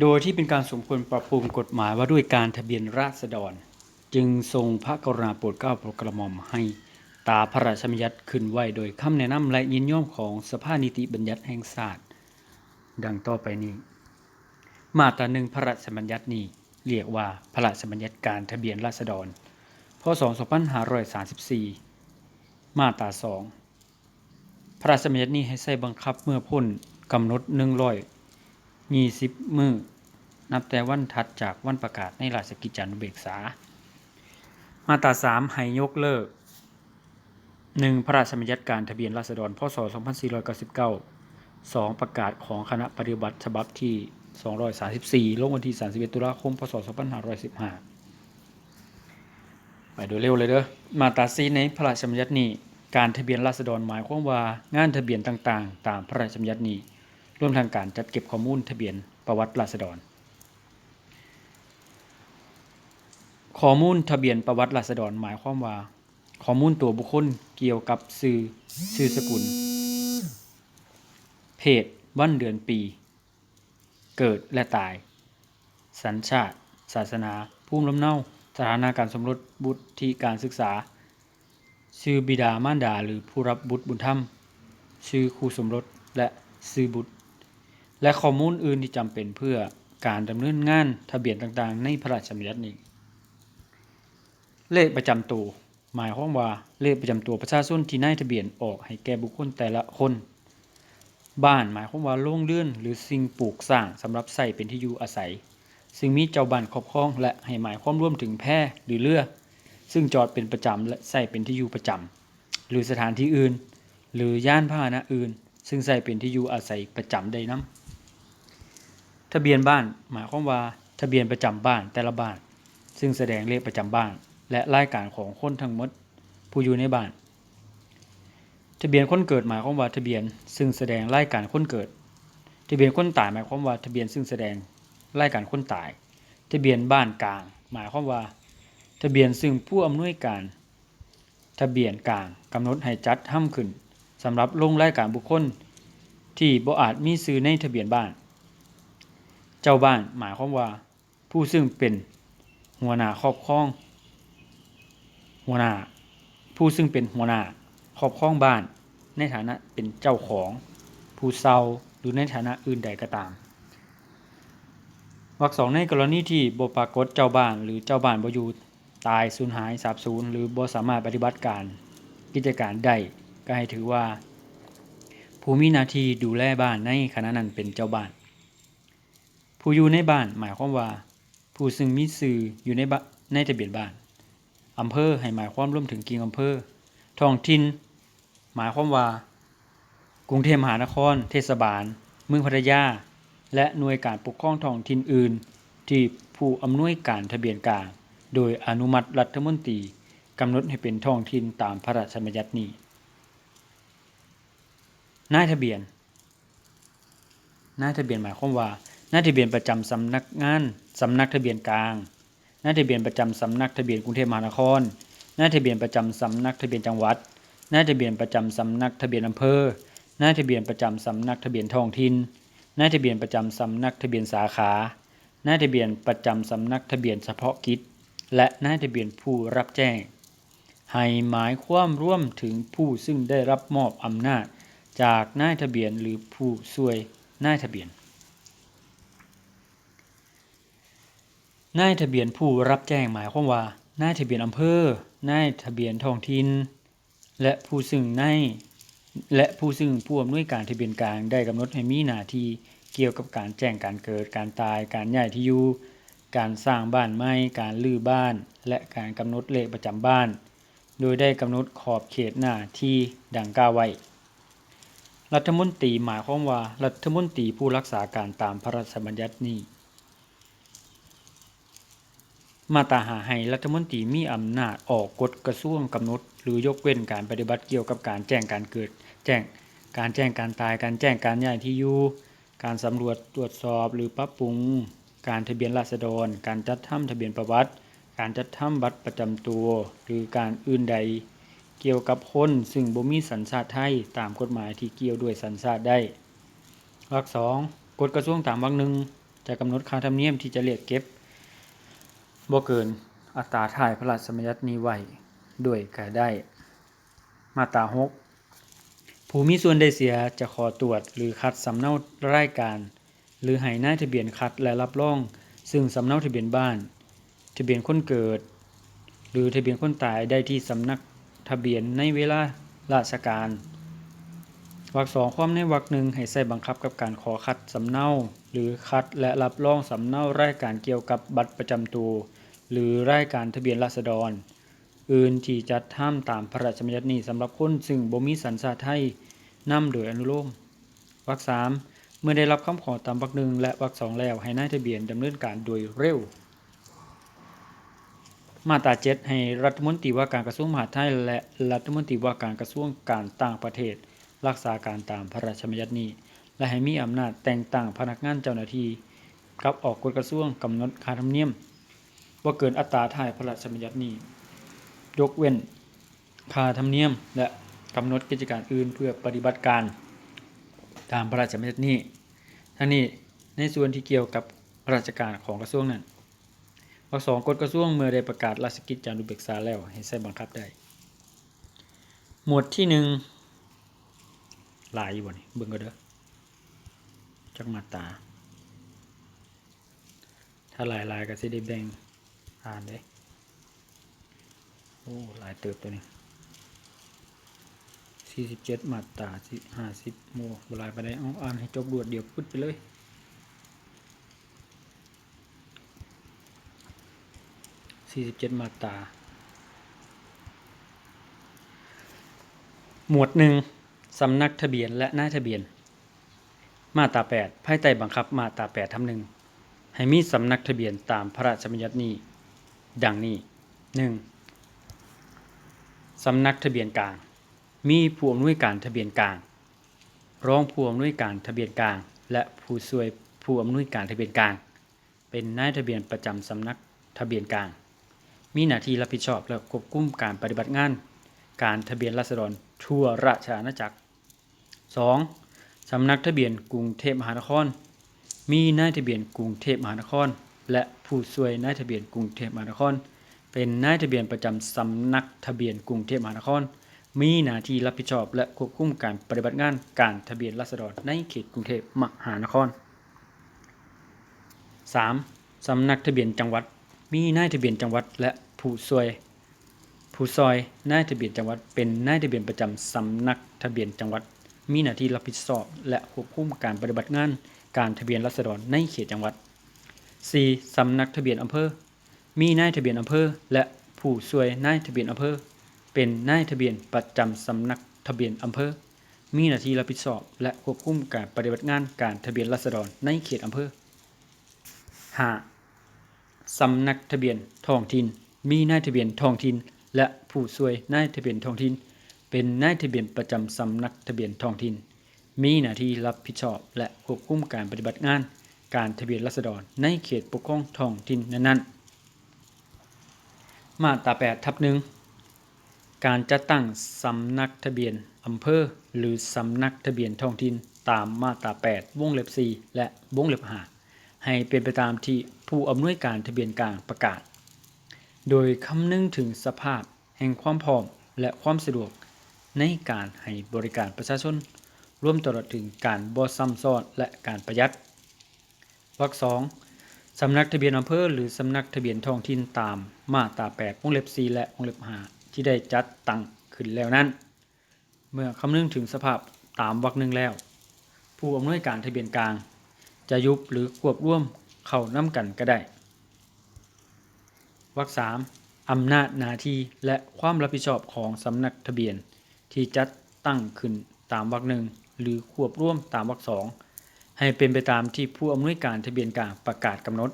โดยที่เป็นการสมควรปรับปรุงกฎหมายว่าด้วยการทะเบียนราษฎร จึงทรงพระกรุณาโปรดเกล้าโปรดกระหม่อมให้ตาพระราชบัญญัติขึ้นไว้โดยคำแนะนำและยินยอมของสภานิติบัญญัติแห่งชาสติดังต่อไปนี้ มาตราหนึ่งพระราชบัญญัตินี้เรียกว่าพระราชบัญญัติการทะเบียนราษฎร พศ 2534 มาตราสองพระราชบัญญัตินี้ให้ใช้บังคับเมื่อพ้นกำหนด 20มื้อนับแต่วันถัดจากวันประกาศในราชกิจจานุเบกษา มาตราสามให้ยกเลิก 1. พระราชบัญญัติการทะเบียนราษฎรพศ 2499 2. ประกาศของคณะปฏิบัติฉบับที่ 234 ลงวันที่ 31 ตุลาคม พศ 2515 ไปโดยเร็วเลยเด้อ มาตราสีในพระราชบัญญัตินี้ การทะเบียนราษฎรหมายความว่า งานทะเบียนต่างๆ ตามพระราชบัญญัตินี้ ร่วมทั้งการจัดเก็บข้อมูลทะเบียนประวัติราษฎร ข้อมูลทะเบียนประวัติราษฎรหมายความว่า ข้อมูลตัวบุคคลเกี่ยวกับชื่อชื่อสกุล เพศ วันเดือนปี เกิดและตาย สัญชาติ ศาสนา ภูมิลำเนา สถานะการสมรสบุตรที่การศึกษา ชื่อบิดามารดาหรือผู้รับบุตรบุญธรรม ชื่อคู่สมรสและชื่อบุตร และข้อมูลอื่นที่จำเป็นเพื่อการดำเนินงานทะเบียนต่างๆ ในพระราชบัญญัตินี้ เลขประจำตัว หมายความว่าเลขประจำตัวประชาชนที่นายทะเบียนออกให้แก่บุคคลแต่ละคน บ้านหมายความว่าโรงเรือนหรือสิ่งปลูกสร้างสำหรับใช้เป็นที่อยู่อาศัย ซึ่งมีเจ้าบ้านครอบครองและให้หมายความรวมถึงแพหรือเรือซึ่งจอดเป็นประจำและใช้เป็นที่อยู่ประจำหรือสถานที่อื่น หรือย่านพาหนะอื่น ซึ่งใช้เป็นที่อยู่อาศัยประจำได้นํ ทะเบียนบ้านหมายความว่าทะเบียนประจำบ้านแต่ละบ้าน ซึ่งแสดงเลขประจำบ้าน และรายการของคนทั้งหมดผู้อยู่ในบ้าน ทะเบียนคนเกิดหมายความว่าทะเบียนซึ่งแสดงรายการคนเกิด ทะเบียนคนตายหมายความว่าทะเบียนซึ่งแสดงรายการคนตาย ทะเบียนบ้านกลาง หมายความว่า ทะเบียนซึ่งผู้อำนวยการ ทะเบียนกลางกำหนดให้จัดทำขึ้นสำหรับลงรายการบุคคลที่บ่อาจมีชื่อในทะเบียนบ้าน เจ้าบ้านหมายความว่า ผู้ซึ่งเป็นหัวหน้าครอบครอง หัวหน้าผู้ซึ่งเป็นหัวหน้าครอบครองบ้าน ในฐานะเป็นเจ้าของ ผู้เซาหรือในฐานะอื่นใดก็ตามวรรคสองในกรณีที่บปรากฏเจ้าบ้านหรือเจ้าบ้านบอยู่ตายสูญหายสาบสูญหรือบสามารถปฏิบัติการกิจการได้ก็ให้ถือว่าผู้มีหน้าที่ดูแลบ้านในขณะนั้นเป็นเจ้าบ้าน ผู้อยู่ในบ้านหมายความว่า ผู้ซึ่งมีชื่ออยู่ในบ้านในทะเบียนบ้านอำเภอให้หมายความรวมถึงกิ่งอำเภอท้องถิ่นหมายความว่า กรุงเทพมหานคร เทศบาล เมืองพัทยา และหน่วยการปกครองท้องถิ่นอื่น ที่ผู้อำนวยการทะเบียนกลางโดยอนุมัติรัฐมนตรีกำหนดให้เป็นท้องถิ่นตามพระราชบัญญัตินี้นายทะเบียนนายทะเบียนหมายความว่า หน้าทะเบียนประจำสำนักงานสำนักทะเบียนกลาง หน้าทะเบียนประจำสำนักทะเบียนกรุงเทพมหานคร หน้าทะเบียนประจำสำนักทะเบียนจังหวัด หน้าทะเบียนประจำสำนักทะเบียนอำเภอ หน้าทะเบียนประจำสำนักทะเบียนท้องถิ่นนาทะเบียนประจำสำนักทะเบียนสาขา หน้าทะเบียนประจำสำนักทะเบียนเฉพาะกิจ และหน้าทะเบียนผู้รับแจ้ง ให้หมายความร่วมถึงผู้ซึ่งได้รับมอบอำนาจ จากหน้าทะเบียนหรือผู้ช่วยหน้าทะเบียน นายทะเบียนผู้รับแจ้งหมายความว่านายทะเบียนอำเภอนายทะเบียนท้องถิ่นและผู้ซึ่งในและผู้ซึ่งผู้อำนวยการทะเบียนกลางได้กำหนดให้มีหน้าที่เกี่ยวกับการแจ้งการเกิดการตาย การย้ายที่อยู่การสร้างบ้านใหม่การรื้อบ้าน และการกำหนดเลขประจำบ้าน โดยได้กำหนดขอบเขตหน้าที่ดังกล่าวไว้รัฐมนตรีหมายความว่ารัฐมนตรีผู้รักษาการตามพระราชบัญญัตินี้ มาตราหาให้รัฐมนตรีมีอำนาจออกกฎกระทรวงกำหนด หรือยกเว้นการปฏิบัติเกี่ยวกับการแจ้งการเกิด แจ้งการแจ้งการตายการแจ้งการย้ายที่อยู่การสำรวจตรวจสอบหรือปรับปรุง การทะเบียนราษฎร การจัดทำทะเบียนประวัติ การจัดทำบัตรประจำตัว หรือการอื่นใด เกี่ยวกับคนซึ่งบ่มีสัญชาติไทยตามกฎหมายที่เกี่ยวด้วยสัญชาติได้วรรคสองกฎกระทรวงตามวรรคหนึ่งจะกำหนดค่าธรรมเนียมที่จะเรียกเก็บ บ่เกินอัตราถ่ายพระราชบัญญัตินี้ไว้ด้วยก็ได้ มาตรา6ผู้มีส่วนได้เสียจะขอตรวจหรือคัดสำเนารายการ หรือให้นาทะเบียนคัดและรับรอง ซึ่งสำเนาทะเบียนบ้าน ทะเบียนคนเกิด หรือทะเบียนคนตายได้ที่สำนักทะเบียนในเวลาราชการวรรคสองความในวรรคหนึ่งให้ใส่บังคับกับการขอคัดสำเนา หรือคัดและรับรองสำเนารายการเกี่ยวกับบัตรประจำตัว หรือรายการทะเบียนราษฎร อื่นที่จัดทำตามพระราชบัญญัตินี้สำหรับคนซึ่งบ่มีสัญชาติไทยนำโดยอนุโลมวรรคสามเมื่อได้รับคำขอตามวรรคหนึ่งและวรรคสองแล้วให้นายทะเบียนดำเนินการโดยเร็ว มาตราเจ็ดให้รัฐมนตรีว่าการกระทรวงมหาดไทยและรัฐมนตรีว่าการกระทรวงการต่างประเทศ รักษาการตามพระราชบัญญัตินี้ และให้มีอำนาจแต่งตั้งพนักงานเจ้าหน้าที่กับออกกฎกระทรวงกำหนดค่าธรรมเนียม ว่าเกินอัตราถ่ายพระราชบัญญัตินี้ ยกเว้นค่าธรรมเนียม และกำหนดกิจการอื่นเพื่อปฏิบัติการตามพระราชบัญญัตินี้ ทั้งนี้ในส่วนที่เกี่ยวกับราชการของกระทรวงนั้นวรรคสองกฎกระทรวงเมื่อได้ประกาศราชกิจจานุเบกษาแล้วให้ใช้บังคับได้ หมวดที่หนึ่งหลายอยู่บ่นี่เบิ่งก็เด้อจักมาตา ถ้าหลายลายๆก็สิได้แบ่ง อ่านเด้โอ้หลายเติบตัวนี้สี่สิบเจ็ดมาตราสิห้าสิบโมบลายไปได้เอาอ่านให้จบรวดเดียวพุดไปเลยสี่สิบเจ็ดมาตราหมวดหนึ่งสำนักทะเบียนและหน้ายทะเบียน มาตราแปดภายใต้บังคับมาตราแปดทับหนึ่งให้มีสำนักทะเบียนตามพระราชบัญญัตินี้ ดังนี้หนึ่งสำนักทะเบียนกลาง มีผู้อำนวยการทะเบียนกลาง รองผู้อำนวยการทะเบียนกลาง และผู้ช่วยผู้อำนวยการทะเบียนกลาง เป็นนายทะเบียนประจำสำนักทะเบียนกลาง มีหน้าที่รับผิดชอบและควบคุมการปฏิบัติงาน การทะเบียนราษฎรทั่วราชอาณาจักร 2. สำนักทะเบียนกรุงเทพมหานคร มีนายทะเบียนกรุงเทพมหานคร และผู้ช่วยนายทะเบียนกรุงเทพมหานคร เป็นนายทะเบียนประจำสำนักทะเบียนกรุงเทพมหานคร มีหน้าที่รับผิดชอบ และควบคุมการปฏิบัติงานการทะเบียนราษฎรในเขตกรุงเทพมหานคร 3. สำนักทะเบียนจังหวัด มีนายทะเบียนจังหวัด และผู้ช่วยผู้ซอยนายทะเบียนจังหวัด เป็นนายทะเบียนประจำสำนักทะเบียนจังหวัด มีหน้าที่รับผิดชอบ และควบคุมการปฏิบัติงานการทะเบียนราษฎรในเขตจังหวัด 4. สำนักทะเบียนอำเภอ มีนายทะเบียนอำเภอ และผู้ช่วยนายทะเบียนอำเภอ เป็นนายทะเบียนประจำสำนักทะเบียนอำเภอ มีหน้าที่รับผิดชอบ และควบคุมการปฏิบัติงานการทะเบียนราษฎรในเขตอำเภอ 5. สำนักทะเบียนท้องถิ่น มีนายทะเบียนท้องถิ่นและผู้ช่วยนายทะเบียนท้องถิ่น เป็นนายทะเบียนประจำสำนักทะเบียนท้องถิ่น มีหน้าที่รับผิดชอบและควบคุมการปฏิบัติงาน การทะเบียนราษฎรในเขตปกครองท้องถิ่นนั้นๆ มาตรา8ทับหนึ่งการจัดตั้งสำนักทะเบียนอำเภอ หรือสำนักทะเบียนท้องถิ่นตามมาตรา 8 วงเล็บ 4 และวงเล็บ5ให้เป็นไปตามที่ผู้อำนวยการทะเบียนกลางประกาศ โดยคำนึงถึงสภาพแห่งความพร้อมและความสะดวกในการให้บริการประชาชนรวมตลอดถึงการบ่ซ้ำซ้อนและการประหยัด วรรคสองสำนักทะเบียนอำเภอหรือสำนักทะเบียนท้องถิ่นตามมาตรา8วงเล็บ4และวงเล็บ5ที่ได้จัดตั้งขึ้นแล้วนั้น เมื่อคำนึงถึงสภาพตามวรรคหนึ่งแล้ว ผู้อำนวยการทะเบียนกลาง จะยุบหรือควบร่วมเข้าน้ำกันก็ได้วรรคสามอำนาจหน้าที่และความรับผิดชอบของสำนักทะเบียน ที่จัดตั้งขึ้นตามวรรคหนึ่งหรือควบร่วมตามวรรคสอง ให้เป็นไปตามที่ผู้อำนวยการทะเบียนกลางประกาศกำหนด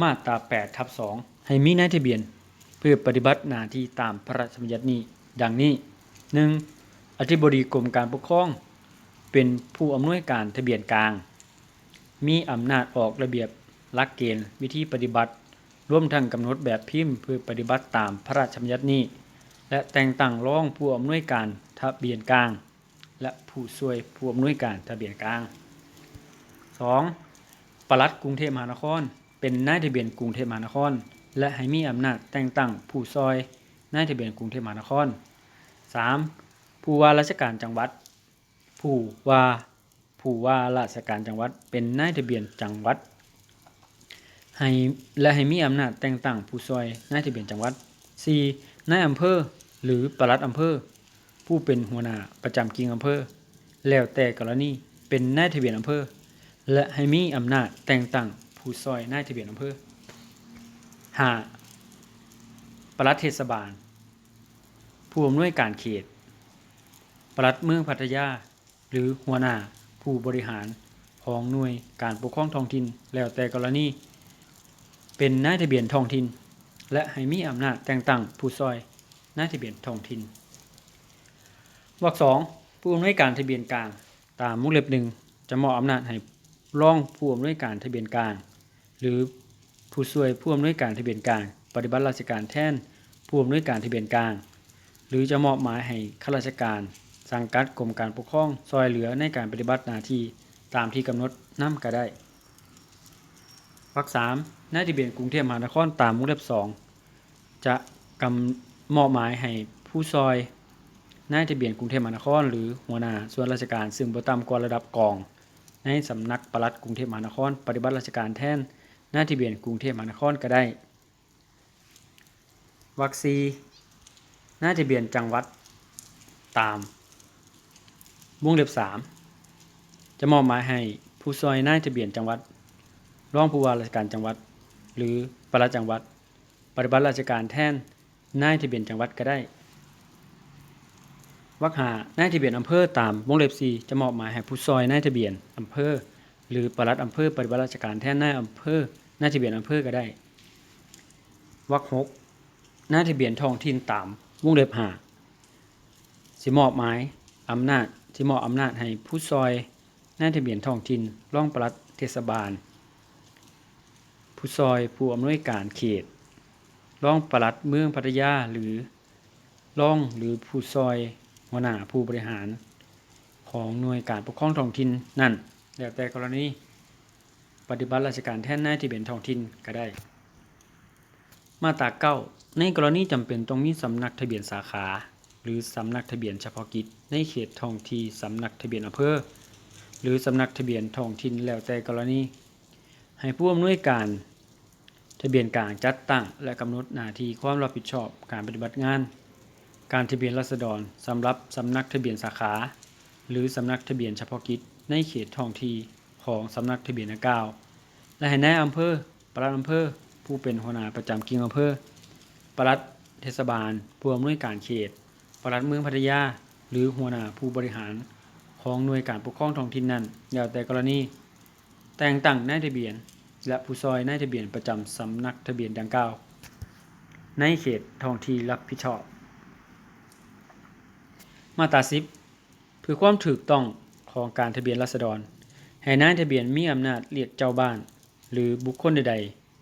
มาตรา8ทับ2ให้มีนายทะเบียนเพื่อปฏิบัติหน้าที่ตามพระราชบัญญัตินี้ ดังนี้ 1. อธิบดีกรมการปกครอง เป็นผู้อำนวยการทะเบียนกลาง มีอำนาจออกระเบียบหลักเกณฑ์วิธีปฏิบัติ ร่วมทั้งกำหนดแบบพิมพ์เพื่อปฏิบัติตามพระราชบัญญัตินี้ และแต่งตั้งรองผู้อำนวยการทะเบียนกลาง และผู้ช่วยผู้อำนวยการทะเบียนกลาง 2. ปลัดกรุงเทพมหานคร เป็นนายทะเบียนกรุงเทพมหานคร และให้มีอำนาจแต่งตั้งผู้ซอยนายทะเบียนกรุงเทพมหานคร 3. ผู้ว่าราชการจังหวัด ผู้ว่าผู้ว่าราชการจังหวัด เป็นนายทะเบียนจังหวัดให้และให้มีอำนาจแต่งตั้งผู้ซอยนายทะเบียนจังหวัด 4. นายอำเภอ หรือปลัดอำเภอ ผู้เป็นหัวหน้าประจำกิ่งอำเภอ แล้วแต่กรณีเป็นนายทะเบียนอำเภอ และให้มีอำนาจแต่งตั้งผู้ซอยนายทะเบียนอำเภอ 5. ปลัดเทศบาล ผู้อำนวยการเขต ปลัดเมืองพัทยา หรือหัวหน้าผู้บริหารของหน่วยการปกครองท้องถิ่นแล้วแต่กรณี เป็นนายทะเบียนท้องถิ่นและให้มีอำนาจแต่งตั้งผู้ซอยนายทะเบียนท้องถิ่น วรรคสองผู้อำนวยการทะเบียนกลาง ตามวงเล็บหนึ่งจะมอบอำนาจให้รองผู้อำนวยการทะเบียนกลาง หรือผู้ช่วยผู้อำนวยการทะเบียนกลาง ปฏิบัติราชการแทนผู้อำนวยการทะเบียนกลาง หรือจะมอบหมายให้ข้าราชการสังกัดกรมการปกครองซอยเหลือในการปฏิบัติหน้าที่ตามที่กำหนดนํก็ได้วรรคสามนายทะเบียนกรุงเทพมหานครตามวงเล็บสองจะกำมอบหมายให้ผู้ซอย นายทะเบียนกรุงเทพมหานคร หรือหัวหน้าส่วนราชการ ซึ่งบ่ต่ำกว่าระดับกอง ในสำนักปลัดกรุงเทพมหานคร ปฏิบัติราชการแทนนายทะเบียนกรุงเทพมหานครก็ได้วรรคสี่นายทะเบียนจังหวัดตามวงเล็บสามจะมอบหมายให้ผู้ซอยนายทะเบียนจังหวัดรองผู้ว่าราชการจังหวัด หรือปลัดจังหวัด ปฏิบัติราชการแทนนายทะเบียนจังหวัดก็ได้ วรรคหานายทะเบียนอำเภอตามวงเล็บสี่จะมอบหมายให้ผู้ซอยนายทะเบียนอำเภอ หรือปลัดอำเภอปฏิบัติราชการแทนนายอำเภอนายทะเบียนอำเภอก็ได้วรรคหกนายทะเบียนท้องถิ่นตามวงเล็บหาสิมอบหมายอำนาจสิมอบอำนาจให้ผู้ซอยนายทะเบียนท้องถิ่นร่องปลัดเทศบาล ผู้ซอยผู้อำนวยการเขตร่องปลัดเมืองพัทยาหรือร่องหรือผู้ซอย หัวหน้าผู้บริหารของหน่วยการปกครองท้องถิ่นนั่น แล้วแต่กรณีปฏิบัติราชการแทนนายทะเบียนท้องถิ่นก็ได้ มาตราเก้าในกรณีจำเป็นต้องมีสำนักทะเบียนสาขา หรือสำนักทะเบียนเฉพาะกิจ ในเขตท้องที่สำนักทะเบียนอำเภอหรือสำนักทะเบียนท้องถิ่นแล้วแต่กรณี ให้ผู้อำนวยการทะเบียนกลางจัดตั้งและกำหนดหน้าที่ความรับผิดชอบการปฏิบัติงาน การทะเบียนราษฎรสำหรับสำนักทะเบียนสาขา หรือสำนักทะเบียนเฉพาะกิจในเขตท้องที่ของสำนักทะเบียนดังกล่าว และให้นายอำเภอปลัดอำเภอ ผู้เป็นหัวหน้าประจำกิ่งอำเภอปลัดเทศบาลผู้อำนวยการเขตปลัดเมืองพัทยา หรือหัวหน้าผู้บริหารของหน่วยการปกครองท้องถิ่นนั้นแล้วแต่กรณี แต่งตั้งนายทะเบียน และผู้ซอยนายทะเบียนประจำสำนักทะเบียนดังกล่าว ในเขตท้องที่รับผิดชอบ มาตราสิบเพื่อความถูกต้องของการทะเบียนราษฎร ให้นายทะเบียนมีอำนาจเรียกเจ้าบ้าน หรือบุคคลใด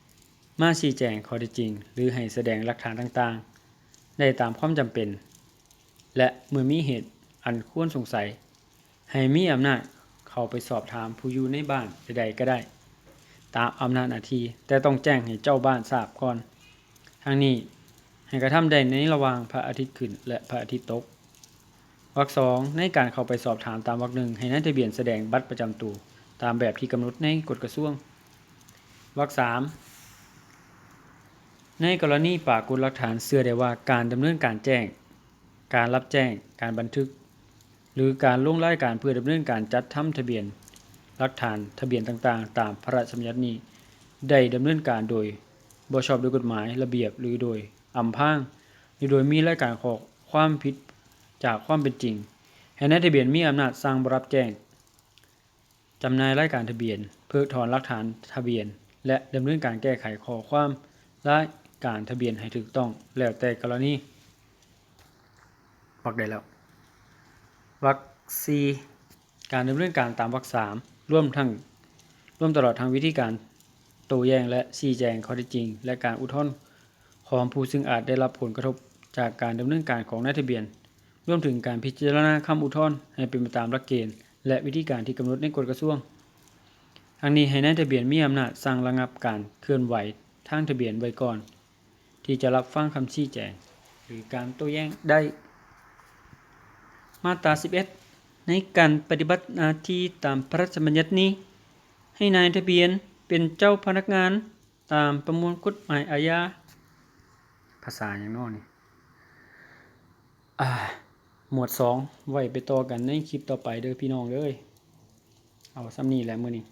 ๆ มาชี้แจงข้อเท็จจริง หรือให้แสดงหลักฐานต่างๆ ได้ตามความจำเป็น และเมื่อมีเหตุอันควรสงสัย ให้มีอำนาจเข้าไปสอบถามผู้อยู่ในบ้านใดๆก็ได้ ตามอำนาจหน้าที่แต่ต้องแจ้งให้เจ้าบ้านทราบก่อน ทั้งนี้ให้กระทำได้ในระหว่างพระอาทิตย์ขึ้นและพระอาทิตย์ตก วรรคสองในการเข้าไปสอบถามตามวรรคหนึ่งให้นายทะเบียนแสดงบัตรประจำตัวตามแบบที่กำหนดในกฎกระทรวงวรรคสามในกรณีปรากฏหลักฐานเชื่อได้ว่าการดำเนินการแจ้ง การรับแจ้ง การบันทึก หรือการลงรายการเพื่อดำเนินการจัดทำทะเบียนหลักฐานทะเบียนต่างๆ ตามพระราชบัญญัตินี้ได้ดำเนินการโดยบ่ชอบด้วยกฎหมายระเบียบหรือโดยอำพางหรือโดยมีรายการขอความผิด จากความเป็นจริงให้นายทะเบียนมีอำนาจสั่งบ่รับแจ้งจำหน่ายรายการทะเบียน เพิกถอนหลักฐานทะเบียน และดำเนินการแก้ไขข้อความรายการทะเบียนให้ถูกต้องแล้วแต่กรณีวรรคได้แล้ววรรคสี่การดำเนินการตามวรรคสามร่วมทั้งร่วมตลอดทางวิธีการโต้แย้งและชี้แจงข้อเท็จจริง และการอุทธรณ์ของผู้ซึ่งอาจได้รับผลกระทบจากการดำเนินการของนายทะเบียน รวมถึงการพิจารณาคำอุทธรณ์ให้เป็นไปตามหลักเกณฑ์ และวิธีการที่กำหนดในกฎกระทรวงทั้งนี้ให้นายทะเบียนมีอำนาจสั่งระงับการเคลื่อนไหวทางทะเบียนไว้ก่อน ที่จะรับฟังคำชี้แจง หรือการโต้แย้งได้ มาตรา 11 ในการปฏิบัติหน้าที่ตามพระราชบัญญัตินี้ ให้นายทะเบียนเป็นเจ้าพนักงานตามประมวลกฎหมายอาญาภาษาอย่างนอกนี่อ่า หมวด2ไว้ไปต่อกันในคลิปต่อไปเด้อพี่น้องเด้ยเอาซ้ำนี้แหละมือนี้